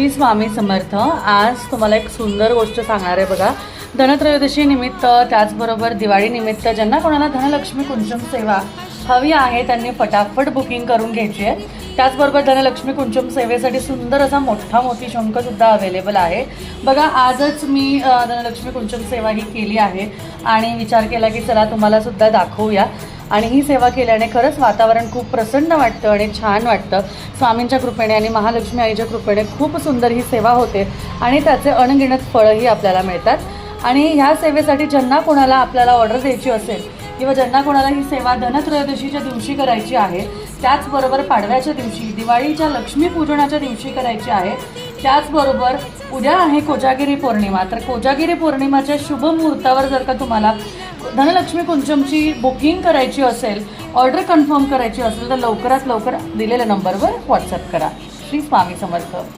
श्री स्वामी समर्थ. आज तुम्हाला एक सुंदर गोष्ट सांगणार आहे बघा. धनत्रयोदशी निमित्त त्याचबरोबर दिवाळी निमित्त ज्यांना कोणाला धनलक्ष्मी कुंचम सेवा हवी आहे त्यांनी फटाफट बुकिंग करून घ्यायची आहे. त्याचबरोबर धनलक्ष्मी कुंचम सेवेसाठी सुंदर असा मोठा मोठी शंखसुद्धा अवेलेबल आहे. बघा आजच मी धनलक्ष्मी कुंचम सेवा ही केली आहे. आणि विचार केला की चला तुम्हाला सुद्धा दाखवूया. आणि ही सेवा केल्याने खरंच वातावरण खूप प्रसन्न वाटतं आणि छान वाटतं. स्वामींच्या कृपेने आणि महालक्ष्मी आईच्या कृपेने खूप सुंदर ही सेवा होते आणि त्याचे अणगिणत फळंही आपल्याला मिळतात. आणि ह्या सेवेसाठी ज्यांना कोणाला आपल्याला ऑर्डर द्यायची असेल किंवा ज्यांना कोणाला ही सेवा धनत्रयोदशीच्या दिवशी करायची आहे त्याचबरोबर पाडव्याच्या दिवशी दिवाळीच्या लक्ष्मीपूजनाच्या दिवशी करायची आहे त्याचबरोबर उद्या आहे कोजागिरी पौर्णिमा. तर कोजागिरी पौर्णिमाच्या शुभ मुहूर्तावर जर का तुम्हाला धनलक्ष्मी कुंचमची बुकिंग करायची असेल ऑर्डर कन्फर्म करायची असेल तर लवकरात लवकर दिलेल्या नंबरवर व्हॉट्सअप करा. श्री स्वामी समर्थ.